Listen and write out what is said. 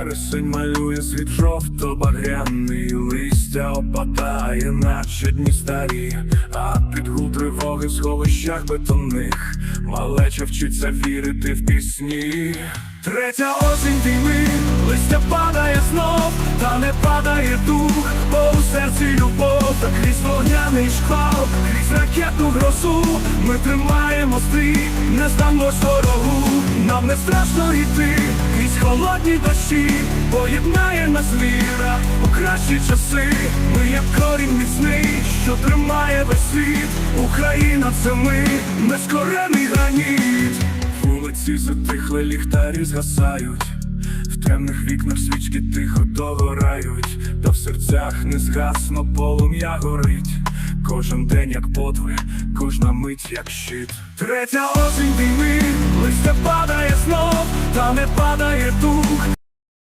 Вересень малює світ жовто-багряний Листя опадає, наче дні старі, а під гул тривоги в сховищах бетонних Малеча вчиться вірити в пісні. Третя осінь війни, листя падає знов, та не падає дух, бо у серці любов, та крізь вогняний шквал, крізь ракетну грозу, ми тримаємо стрій, не здамось ворогу, нам не страшно йти, холодні дощі, поєднає нас віра у кращі часи, ми є корінь міцний, що тримає весь світ, Україна це ми, нескорений граніт. Вулиці затихли, ліхтарі згасають, в темних вікнах свічки тихо догорають, та в серцях не згасно полум'я горить. Кожен день як подвиг, кожна мить як щит. Третя осінь війни, листя падає не падає дух.